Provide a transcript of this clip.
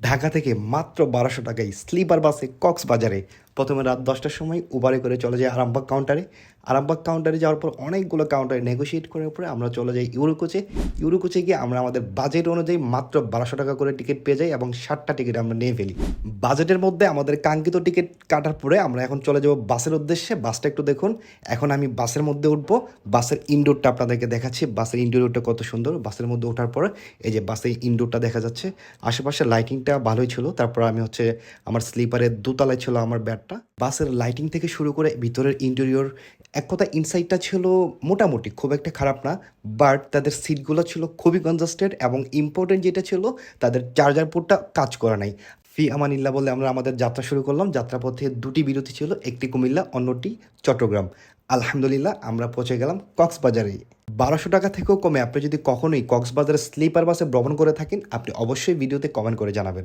ঢাকা থেকে মাত্র বারোশো টাকায় স্লিপার বাসে কক্সবাজারে প্রথমে রাত দশটার সময় উবারে করে চলে যাই আরামবাগ কাউন্টারে আরামবাগ কাউন্টারে যাওয়ার পর অনেকগুলো কাউন্টারে নেগোশিয়েট করার পরে আমরা চলে যাই ইউরোকোচে ইউরোকোচে গিয়ে আমরা আমাদের বাজেট অনুযায়ী মাত্র বারোশো টাকা করে টিকিট পেয়ে যাই এবং ষাটটা টিকিট আমরা নিয়ে ফেলি। বাজেটের মধ্যে আমাদের কাঙ্ক্ষিত টিকিট কাটার পরে আমরা এখন চলে যাব বাসের উদ্দেশ্যে। বাসটা একটু দেখুন। এখন আমি বাসের মধ্যে উঠবো। বাসের ইনডোরটা আপনাদেরকে দেখাচ্ছি। বাসের ইনডোরটা কত সুন্দর। বাসের মধ্যে ওঠার পর এই যে বাসের ইনডোরটা দেখা যাচ্ছে। আশেপাশে লাইটিংটা ভালোই ছিল। তারপর আমি হচ্ছে আমার স্লিপারের দোতলায় ছিল আমার ব্যাটটা বাসের লাইটিং থেকে শুরু করে ভিতরের ইন্টেরিয়র এক কথা ইনসাইডটা ছিল মোটামুটি, খুব একটা খারাপ না বাট তাদের সিটগুলো ছিল খুবই কনজাস্টেড এবং ইম্পর্টেন্ট যেটা ছিল, তাদের চার্জার পোর্টটা কাজ করা নাই। ফি আমানিল্লা বলে আমরা আমাদের যাত্রা শুরু করলাম। যাত্রাপথে দুটি বিরতি ছিল, একটি কুমিল্লা, অন্যটি চট্টগ্রাম। আলহামদুলিল্লাহ, আমরা পৌঁছে গেলাম কক্সবাজারে। বারোশো টাকা থেকেও কমে, আপনি যদি কখনোই কক্সবাজারের স্লিপার বাসে ভ্রমণ করে থাকেন, আপনি অবশ্যই ভিডিওতে কমেন্ট করে জানাবেন।